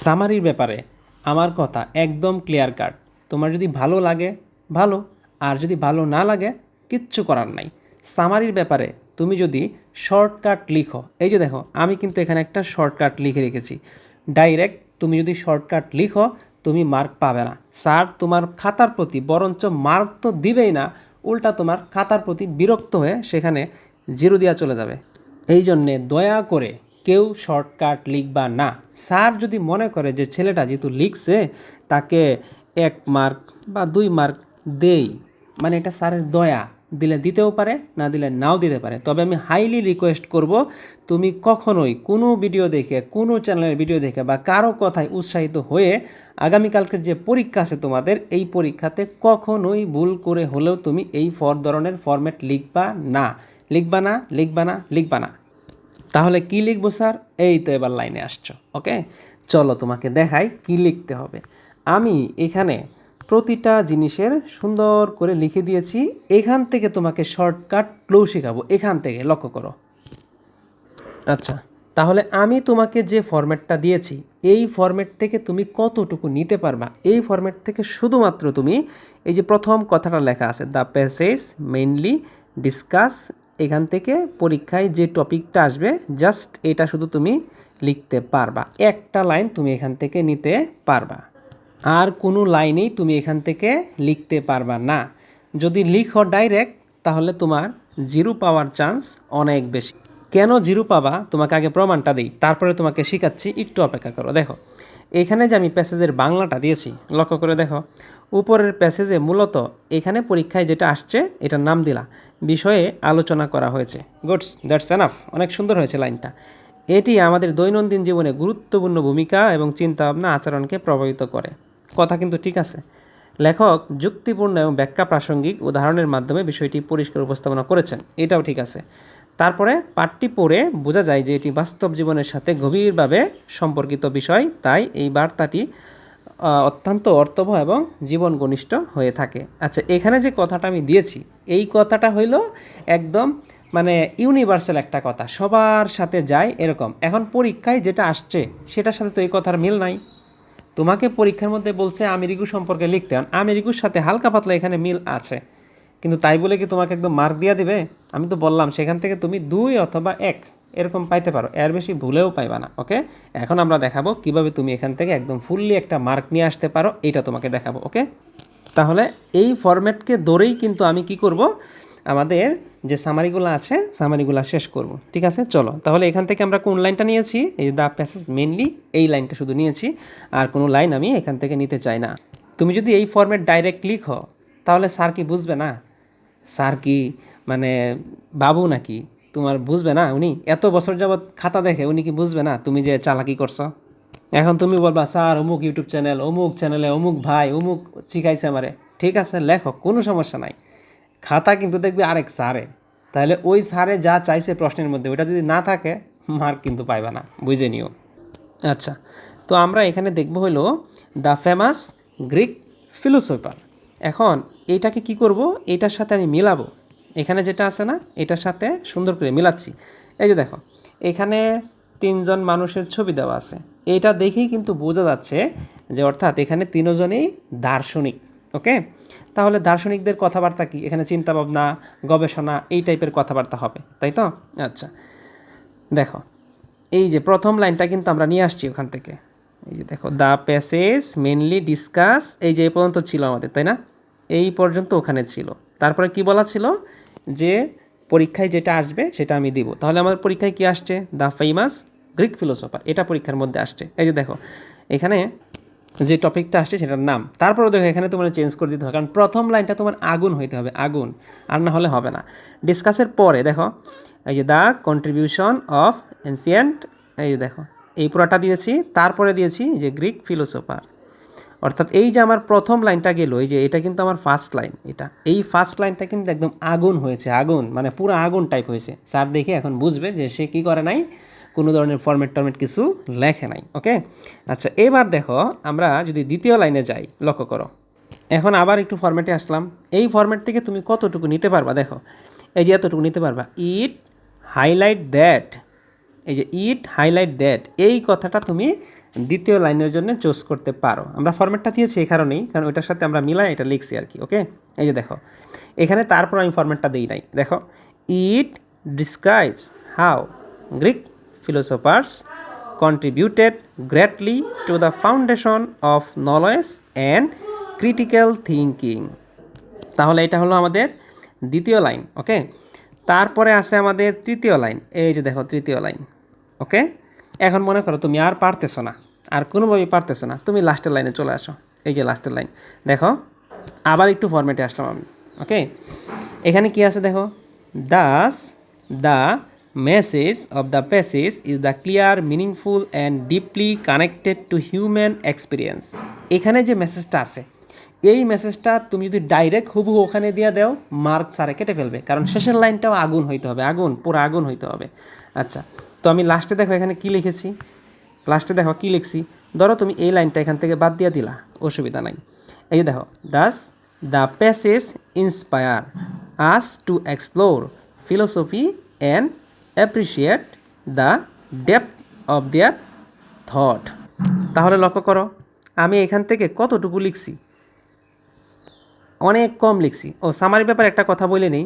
সামারির ব্যাপারে আমার কথা একদম ক্লিয়ার কাট তোমার যদি ভালো লাগে, ভালো। আর যদি ভালো না লাগে, কিচ্ছু করার নাই। সামারির ব্যাপারে তুমি যদি শর্টকাট লিখো, এই যে দেখো, আমি কিন্তু এখানে একটা শর্টকাট লিখে রেখেছি। ডাইরেক্ট তুমি যদি শর্টকাট লিখো, তুমি মার্ক পাবে না। স্যার তোমার খাতার প্রতি বরঞ্চ মার্ক তো দিবেই না, উল্টা তোমার খাতার প্রতি বিরক্ত হয়ে সেখানে জিরো দেওয়া চলে যাবে। এই জন্যে দয়া করে কেউ শর্টকাট লিখবা না। স্যার যদি মনে করে যে ছেলেটা যেহেতু লিখছে, তাকে এক মার্ক বা দুই মার্ক দেই। মানে এটা স্যারের দয়া। দিলে দিতেও পারে, না দিলে নাও দিতে পারে। তবে আমি হাইলি রিকোয়েস্ট করব, তুমি কখনোই কোনো ভিডিও দেখে, কোনো চ্যানেলের ভিডিও দেখে বা কারও কথায় উৎসাহিত হয়ে আগামীকালকের যে পরীক্ষা আছে তোমাদের, এই পরীক্ষাতে কখনোই ভুল করে হলেও তুমি এই ফর ধরনের ফরম্যাট লিখবা না। লিখবা না লিখবা না লিখবা না। তাহলে কি লিখব, স্যার? এই তো এবার লাইনে আসছো, ওকে? চলো তোমাকে দেখাই কি লিখতে হবে। আমি এখানে প্রতিটা জিনিসের সুন্দর করে লিখে দিয়েছি। এখান থেকে তোমাকে শর্টকাট ক্লু শেখাবো। এখান থেকে, লক্ষ্য করো। আচ্ছা তাহলে আমি তোমাকে যে ফরম্যাটটা দিয়েছি, এই ফরম্যাট থেকে তুমি কতটুকু নিতে পারবা? এই ফরম্যাট থেকে শুধুমাত্র তুমি এই যে প্রথম কথাটা লেখা আছে দ্য প্যাসেজ মেইনলি ডিসকাস এখান থেকে পরীক্ষায় যে টপিকটা আসবে জাস্ট এটা শুধু তুমি লিখতে পারবা। একটা লাইন তুমি এখান থেকে নিতে পারবা। আর কোনো লাইনেই তুমি এখান থেকে লিখতে পারবা না। যদি লিখো ডাইরেক্ট তাহলে তোমার জিরো পাওয়ার চান্স অনেক বেশি। কেন জিরো পাবা? তোমাকে আগে প্রমাণটা দিই, তারপরে তোমাকে শেখাচ্ছি, একটু অপেক্ষা করো। দেখো, এখানে যে আমি প্যাসেজের বাংলাটা দিয়েছি, লক্ষ্য করে দেখো, উপরের প্যাসেজে মূলত এখানে পরীক্ষায় যেটা আসছে, এটার নাম দিলা, বিষয়ে আলোচনা করা হয়েছে। গুডস দ্যাটস এনাফ অনেক সুন্দর হয়েছে লাইনটা। এটি আমাদের দৈনন্দিন জীবনে গুরুত্বপূর্ণ ভূমিকা এবং চিন্তাভাবনা আচরণকে প্রভাবিত করে। কথা কিন্তু ঠিক আছে। লেখক যুক্তিপূর্ণ এবং ব্যাখ্যা প্রাসঙ্গিক উদাহরণের মাধ্যমে বিষয়টি পরিষ্কার উপস্থাপনা করেছেন। এটাও ঠিক আছে। তারপরে পাঠটি পড়ে বোঝা যায় যে এটি বাস্তব জীবনের সাথে গভীরভাবে সম্পর্কিত বিষয়, তাই এই বার্তাটি অত্যন্ত অর্থবহ এবং জীবন ঘনিষ্ঠ হয়ে থাকে। আচ্ছা এখানে যে কথাটা আমি দিয়েছি, এই কথাটা হইল একদম মানে ইউনিভার্সাল একটা কথা, সবার সাথে যায় এরকম। এখন পরীক্ষায় যেটা আসছে, সেটার সাথে তো এই কথার মিল নাই। তোমাকে পরীক্ষার মধ্যে বলছে আমেরিকু সম্পর্কে লিখতে আমেরিকুর সাথে হালকা পাতলা এখানে মিল আছে। কিন্তু তাই বলে কি তোমাকে একদম মার্ক দিয়ে দিবে? আমি তো বললাম, সেখান থেকে তুমি দুই অথবা এক, এরকম পাইতে পারো। এর বেশি ভুলেও পাইবা না ওকে এখন আমরা দেখাবো কীভাবে তুমি এখান থেকে একদম ফুললি একটা মার্ক নিয়ে আসতে পারো এটা তোমাকে দেখাবো ওকে তাহলে এই ফরম্যাটকে ধরেই কিন্তু আমি কি করব? আমাদের যে সামারিগুলো আছে সামারিগুলো শেষ করব, ঠিক আছে? চলো, তাহলে এখান থেকে আমরা কোন লাইনটা নিয়েছি? এই দ্য প্যাসেজ মেনলি এই লাইনটা শুধু নিয়েছি, আর কোনো লাইন আমি এখান থেকে নিতে চাই না। তুমি যদি এই ফরম্যাট ডাইরেক্ট লিখো, তাহলে স্যার কি বুঝবে না? স্যার কি মানে বাবু নাকি? তোমার বুঝবে না উনি? এত বছর যাবৎ খাতা দেখে উনি কি বুঝবে না তুমি যে চালাকি করছ? এখন তুমি বলবা, স্যার, অমুক ইউটিউব চ্যানেল, অমুক চ্যানেলে অমুক ভাই, অমুক শিখাইছে আমারে। ঠিক আছে, লেখো, কোনো সমস্যা নাই। খাতা কিন্তু দেখবে আরেক স্যারে। তাহলে ওই স্যারে যা চাইছে প্রশ্নের মধ্যে ওটা যদি না থাকে, মার্ক কিন্তু পাইবা না, বুঝে নিও। আচ্ছা তো আমরা এখানে দেখব হলো দ্য ফেমাস গ্রিক ফিলোসফার। এখন এইটাকে কি করব? এটার সাথে আমি মিলাবো। এখানে যেটা আছে না, এটার সাথে সুন্দর করে মিলাচ্ছি। এই যে দেখো, এখানে তিনজন মানুষের ছবি দেওয়া আছে। এটা দেখেই কিন্তু বোঝা যাচ্ছে যে অর্থাৎ এখানে তিনজনেই দার্শনিক, ওকে? তাহলে দার্শনিকদের কথাবার্তা কি? এখানে চিন্তাভাবনা, গবেষণা, এই টাইপের কথাবার্তা হবে, তাই তো? আচ্ছা দেখো, এই যে প্রথম লাইনটা কিন্তু আমরা নিয়ে আসছি ওখান থেকে। এই যে দেখো, দ্য প্যাসেজ মেনলি ডিসকাস, এই যে এই পর্যন্ত ছিল আমাদের, তাই না? এই পর্যন্ত ওখানে ছিল। তারপরে কি বলা ছিল? যে পরীক্ষায় যেটা আসবে সেটা আমি দিব। তাহলে আমার পরীক্ষায় কি আসছে? The famous Greek philosopher. এটা পরীক্ষার মধ্যে আসছে। এই যে দেখো, এখানে যে টপিকটা আসছে সেটার নাম। তারপরে দেখো, এখানে তোমার চেঞ্জ করে দিতে হবে। কারণ প্রথম লাইনটা তোমার আগুন হইতে হবে, আগুন। আর না হলে হবে না। ডিসকাসের পরে দেখো, এই যে দ্য কন্ট্রিবিউশন অফ এনসিয়েন্ট, এই যে দেখো, এই পুরাটা দিয়েছি। তারপরে দিয়েছি যে গ্রিক ফিলোসফার। অর্থাৎ এই যে আমার প্রথম লাইনটা গেল, এই যে এটা কিন্তু আমার ফার্স্ট লাইন এটা এই ফার্স্ট লাইনটা কিন্তু একদম আগুন হয়েছে, আগুন মানে পুরো আগুন টাইপ হয়েছে। স্যার দেখে এখন বুঝবে যে সে কি করে নাই, কোনো ধরনের ফরম্যাট টরম্যাট কিছু লেখে নাই ওকে আচ্ছা এবার দেখো, আমরা যদি দ্বিতীয় লাইনে যাই, লক্ষ্য করো। এখন আবার একটু ফরম্যাটে আসলাম। এই ফরম্যাট থেকে তুমি কতটুকু নিতে পারবা? দেখো, এই যে এতটুকু নিতে পারবা। ইট হাইলাইট দ্যাট এই যে ইট হাইলাইট দ্যাট এই কথাটা তুমি দ্বিতীয় লাইনের জন্য চুজ করতে পারো। আমরা ফরম্যাটটা দিয়েছি এই কারণেই, কারণ ওইটার সাথে আমরা মিলাই এটা লিখছি আর কি ওকে এই যে দেখো, এখানে তারপর আমি ফরম্যাটটা দিই নাই। দেখো it describes how Greek philosophers contributed greatly to the foundation of knowledge and critical thinking তাহলে এটা হলো আমাদের দ্বিতীয় লাইন ওকে তারপরে আছে আমাদের তৃতীয় লাইন, এই যে দেখো, তৃতীয় লাইন ওকে এখন মনে করো তুমি আর পারতেছো না, আর কোনোভাবেই পারতেছো না, তুমি লাস্টের লাইনে চলে আসো। এই যে লাস্টের লাইন দেখো, আবার একটু ফরম্যাটে আসলাম আমি ওকে এখানে কি আছে দেখো? Thus the message of the passage is the clear meaningful and deeply connected to human experience এখানে যে মেসেজটা আছে, এই মেসেজটা তুমি যদি ডাইরেক্ট হুবহু ওখানে দিয়ে দাও মার্ক সারে কেটে ফেলবে, কারণ শেষের লাইনটাও আগুন হইতে হবে, আগুন, পুরো আগুন হইতে হবে। আচ্ছা তো আমি লাস্টে দেখো এখানে কি লিখেছি? লাস্টে দেখো কি লিখছি? ধরো তুমি এই লাইনটা এখান থেকে বাদ দিয়ে দিলা, অসুবিধা নাই। এই যে দেখো thus the passage inspire us to explore philosophy and appreciate the depth of their thought তাহলে লক্ষ্য করো, আমি এখান থেকে কতটুকু লিখছি? অনেক কম লিখছি। ও সামারি ব্যাপারে একটা কথা বলে নেই।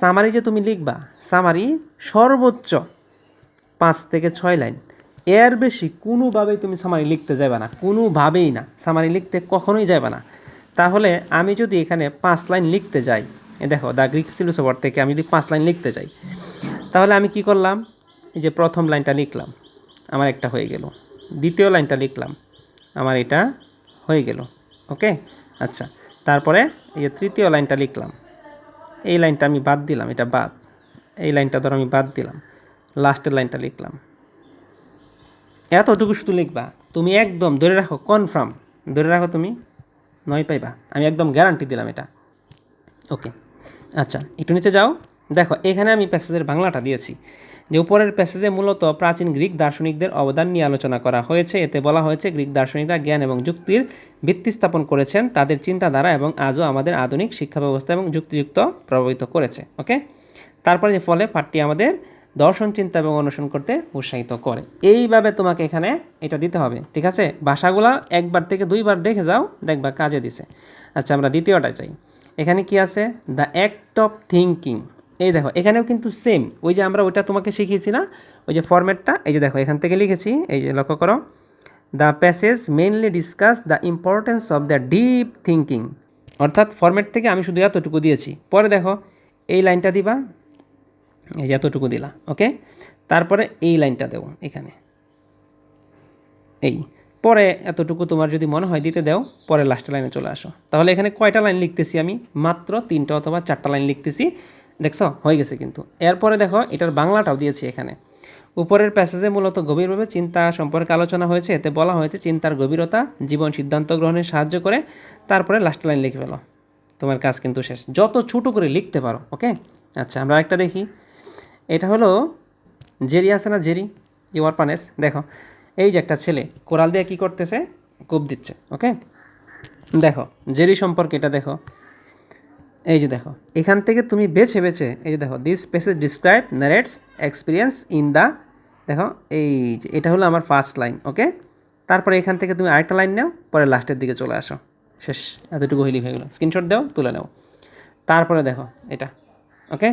সামারি যে তুমি লিখবা সামারি সর্বোচ্চ। পাঁচ থেকে ছয় লাইন। এর বেশি কোনোভাবেই তুমি সামারি লিখতে যাবে না, কোনোভাবেই না। সামারি লিখতে কখনোই যাবে না। তাহলে আমি যদি এখানে পাঁচ লাইন লিখতে যাই দেখো, দ্য গ্রিক ফিলোসফার থেকে আমি যদি পাঁচ লাইন লিখতে যাই, তাহলে আমি কি করলাম? এই যে প্রথম লাইনটা লিখলাম, আমার একটা হয়ে গেল। দ্বিতীয় লাইনটা লিখলাম, আমার এটা হয়ে গেল। ওকে? আচ্ছা তারপরে এই যে তৃতীয় লাইনটা লিখলাম, এই লাইনটা আমি বাদ দিলাম, এটা বাদ। এই লাইনটা ধরো আমি বাদ দিলাম। লাস্টের লাইনটা লিখলাম। এতটুকু শুধু লিখবা, তুমি একদম ধরে রাখো কনফার্ম ধরে রাখো তুমি, নয় পাইবা। আমি একদম গ্যারান্টি দিলাম এটা। ওকে আচ্ছা একটু নিচে যাও। দেখো, এখানে আমি প্যাসেজের বাংলাটা দিয়েছি, যে উপরের প্যাসেজে মূলত প্রাচীন গ্রিক দার্শনিকদের অবদান নিয়ে আলোচনা করা হয়েছে। এতে বলা হয়েছে, গ্রিক দার্শনিকরা জ্ঞান এবং যুক্তির ভিত্তি স্থাপন করেছেন, তাদের চিন্তাধারা এবং আজও আমাদের আধুনিক শিক্ষা ব্যবস্থা এবং যুক্তিযুক্ত প্রভাবিত করেছে। ওকে তারপরে যে ফলে পাঠটি আমাদের দর্শন, চিন্তা এবং অনুসরণ করতে উৎসাহিত করে। এইভাবে তোমাকে এখানে এটা দিতে হবে, ঠিক আছে? ভাষাগুলা একবার থেকে দুইবার দেখে যাও, দেখবা কাজে দিছে। আচ্ছা আমরা দ্বিতীয়টা চাই এখানে কি আছে? দ্য অ্যাক্ট অফ থিঙ্কিং এই দেখো, এখানেও কিন্তু সেম ওই যে আমরা ওইটা তোমাকে শিখিয়েছি না? ওই যে ফরম্যাটটা এই যে দেখো, এখান থেকে লিখেছি, এই যে লক্ষ্য করো। The passage mainly discuss the importance of the deep thinking অর্থাৎ ফরম্যাট থেকে আমি শুধু এতটুকু দিয়েছি। পরে দেখো, এই লাইনটা দিবা এই এতটুকু দিলা ওকে? তারপরে এই লাইনটা দেবো এখানে। এই, পরে এতটুকু তোমার যদি মনে হয় দিতে দাও, পরে লাস্টের লাইনে চলে আসো। তাহলে এখানে কয়টা লাইন লিখতেছি আমি? মাত্র তিনটা অথবা চারটা লাইন লিখতেছি। দেখছ? হয়ে গেছে কিন্তু। এরপরে দেখো, এটার বাংলাটাও দিয়েছি এখানে। উপরের প্যাসেজে মূলত গভীরভাবে চিন্তা সম্পর্কে আলোচনা হয়েছে। এতে বলা হয়েছে চিন্তার গভীরতা, জীবন সিদ্ধান্ত গ্রহণে সাহায্য করে। তারপরে লাস্ট লাইন লিখে ফেলো। তোমার কাজ কিন্তু শেষ। যত ছোটো করে লিখতে পারো, ওকে? আচ্ছা আমরা একটা দেখি। এটা হলো জেরি আছে না জেরি? যে ওয়ারপানেস দেখো, এই যে একটা ছেলে, কোরাল দিয়ে কী করতেছে? কূপ দিচ্ছে ওকে দেখো, জেরি সম্পর্কে এটা দেখো। এই যে দেখো, এখান থেকে তুমি বেছে বেছে, এই যে দেখো this passage describe narrates experience in the দেখো, এই যে, এটা হলো আমার ফার্স্ট লাইন ওকে তারপরে এখান থেকে তুমি আরেকটা লাইন নাও, পরে লাস্টের দিকে চলে আসো। শেষ, এতটুকু হইলি হয়ে গেলো। স্ক্রিনশট দাও, তুলে নাও। তারপরে দেখো, এটা ওকে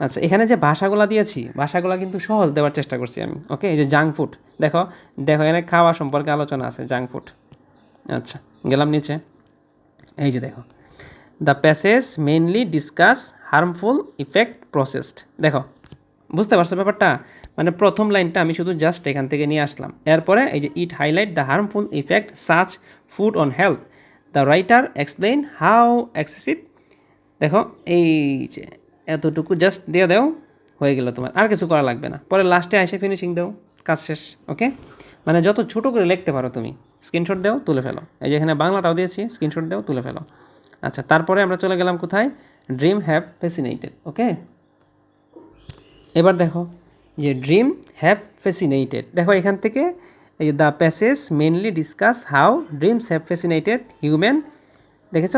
আচ্ছা এখানে যে ভাষাগুলো দিয়েছি ভাষাগুলো কিন্তু সহজ দেওয়ার চেষ্টা করছি আমি ওকে এই যে জাঙ্ক ফুড দেখো দেখো, এখানে খাওয়া সম্পর্কে আলোচনা আছে জাঙ্ক ফুড আচ্ছা গেলাম নিচে। এই যে দেখো the passage mainly discuss harmful effect processed দেখো, বুঝতে পারছ ব্যাপারটা? মানে প্রথম লাইনটা আমি শুধু জাস্ট এখান থেকে নিয়ে আসলাম। এরপরে এই যে it highlight the harmful effect such food on health the writer explain how excessive দেখো, এই যে এতটুকু জাস্ট দিয়ে দাও, হয়ে গেল তোমার। আর কিছু করা লাগবে না। পরে লাস্টে এসে ফিনিশিং দাও, কাজ শেষ ওকে মানে যত ছোটো করে লিখতে পারো তুমি স্ক্রিনশট দাও, তুলে ফেলো। এই যে এখানে বাংলাটাও দিয়েছি স্ক্রিনশট দাও, তুলে ফেলো। আচ্ছা তারপরে আমরা চলে গেলাম কোথায়? ড্রিম হ্যাভ ফেসিনেটেড ওকে এবার দেখো, যে ড্রিম হ্যাভ ফেসিনেটেড দেখো এখান থেকে, এই the passage mainly discuss how dreams have fascinated human দেখেছ?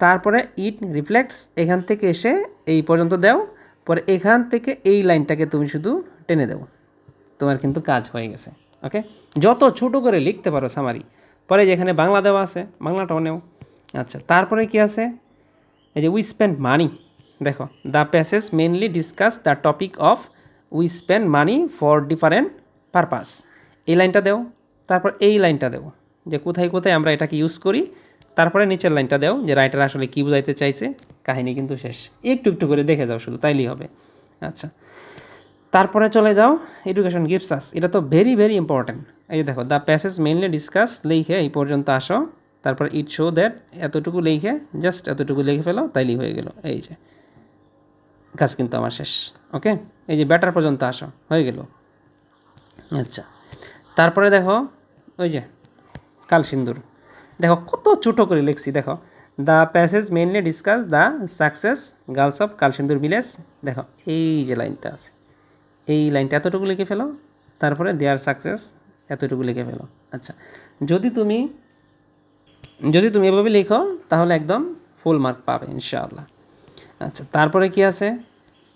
তারপরে ইট রিফ্লেক্টস এখান থেকে এসে এই পর্যন্ত দাও। পরে এখান থেকে এই লাইনটাকে তুমি শুধু টেনে দাও। তোমার কিন্তু কাজ হয়ে গেছে ওকে যত ছোট করে লিখতে পারো সামারি পরে যেখানে বাংলা দেওয়া আছে, বাংলাটাও নেও। আচ্ছা তারপরে কি আছে? এই যে উই স্পেন্ড মানি দেখো the passage mainly discuss the topic of we spend money for different purpose এই লাইনটা দেও, তারপর এই লাইনটা দেও। যে কোথায় কোথায় আমরা এটাকে ইউজ করি তারপরে নিচের লাইনটা দেও যে রাইটার আসলে কী বুঝাইতে চাইছে। কাহিনী কিন্তু শেষ। একটু একটু করে দেখে যাও শুধু, তাইলেই হবে। আচ্ছা। তারপরে চলে যাও এডুকেশন গিফটস আস এটা তো ভেরি ভেরি ইম্পর্ট্যান্ট এই দেখো দ্য প্যাসেজ মেইনলি ডিসকাস লিখে এই পর্যন্ত আসো। তারপর ইট শো দ্যাট এতটুকু লিখে জাস্ট এতটুকু লিখে ফেলো, তাইলেই হয়ে গেল। এই যে। কাজ কিন্তু আমার শেষ। ওকে? এই যে ব্যাটার পর্যন্ত আসো, হয়ে গেল। আচ্ছা। তারপরে দেখো, ওই যে কাল সিন্দুর দেখো কত ছোটো করে লিখছি, দেখো। The passage mainly discuss the success girls of Kalsindur village দেখো, এই যে লাইনটা আছে, এই লাইনটা এতটুকু লিখে ফেলো, তারপরে দেয়ার সাকসেস এতটুকু লিখে ফেলো। আচ্ছা যদি তুমি যদি তুমি এভাবে লিখো, তাহলে একদম ফুল মার্ক পাবে, ইনশাআল্লাহ। আচ্ছা তারপরে কি আছে?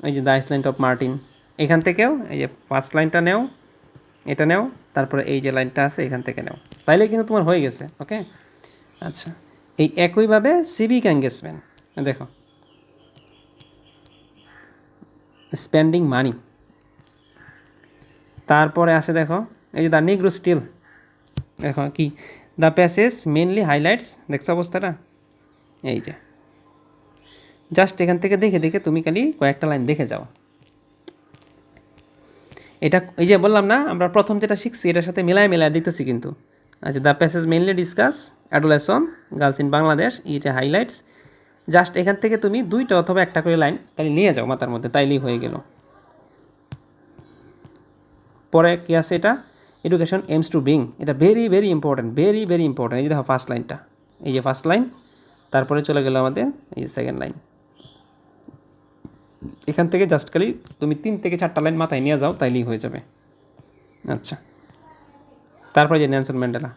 ওই যে দ্য আইসল্যান্ড অফ মার্টিন এখান থেকেও, এই যে ফার্স্ট লাইনটা নেও, এটা নেও, তারপরে এই যে লাইনটা আছে, এখান থেকে নেও। তাইলে কিন্তু তোমার হয়ে গেছে ওকে আচ্ছা। এই একইভাবে সিভিক এঙ্গেজমেন্ট দেখো। স্পেন্ডিং মানি তারপরে আছে দেখো, এই যে দ্য নিগ্রো স্টিল দেখো কি? দ্য প্যাসেজ মেনলি হাইলাইটস দেখছ অবস্থাটা? এই যে। জাস্ট এখান থেকে দেখে দেখে তুমি খালি কয়েকটা লাইন দেখে যাও। এটা, এই যে বললাম না, আমরা প্রথম যেটা শিখছি, এটার সাথে মিলায় মিলায় দেখতেছি কিন্তু। আচ্ছা the passage mainly discuss adolescent girls in Bangladesh যে হাইলাইটস। জাস্ট এখান থেকে তুমি দুইটা অথবা একটা করে লাইন তাহলে নিয়ে যাও মাথার মধ্যে, তাইলেই হয়ে গেল। পরে কি আছে এটা? এডুকেশন এমস টু বিং এটা very very important very very important এই যে দেখো ফার্স্ট লাইনটা এই যে ফার্স্ট লাইন তারপরে চলে গেল আমাদের এই যে সেকেন্ড লাইন এখান থেকে জাস্ট খালি তুমি তিন থেকে চারটা লাইন মাথায় নিয়ে যাও, তাইলেই হয়ে যাবে। আচ্ছা। তারপরে যে ন্যানসন ম্যান্ডেলা।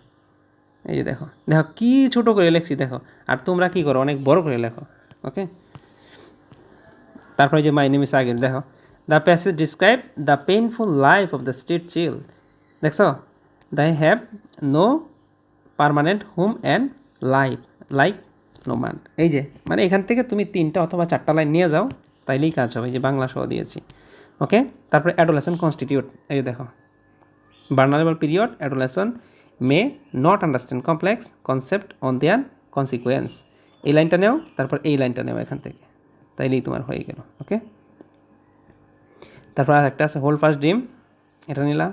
এই যে দেখো দেখো কি ছোট করে লেখছি, দেখো। আর তোমরা কি করো, অনেক বড় করে লেখো ওকে তারপরে যে মাই নেম ইস আগের দেখো। The passage describe the painful life of the street child দেখছ? The have no permanent home and life like no man এই যে মানে এখান থেকে তুমি তিনটা অথবা চারটা লাইন নিয়ে যাও, তাইলেই কাজ হবে, এই যে বাংলা সহ দিয়েছি ওকে তারপরে অ্যাডোলেশন কনস্টিটিউট এই দেখো। Vulnerable period adolescent may not understand complex concept on their consequence. এই লাইনটা নেও, তারপর এই লাইনটা নেও এখান থেকে। তাইলেই তোমার হয়ে গেল ওকে তারপর আর একটা আছে হোল ফার্স্ট ডিম এটা নিলা।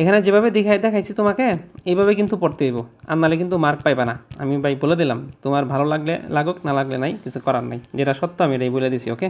এখানে যেভাবে দেখাই দেখাইছি তোমাকে, এইভাবে কিন্তু পড়তে হইব। আর নাহলে কিন্তু মার্ক পাইবা না। আমি ভাই বলে দিলাম, তোমার ভালো লাগলে, লাগুক, না লাগলে নাই, কিছু করার নাই। যেটা সত্য আমি এটাই বলে দিছি ওকে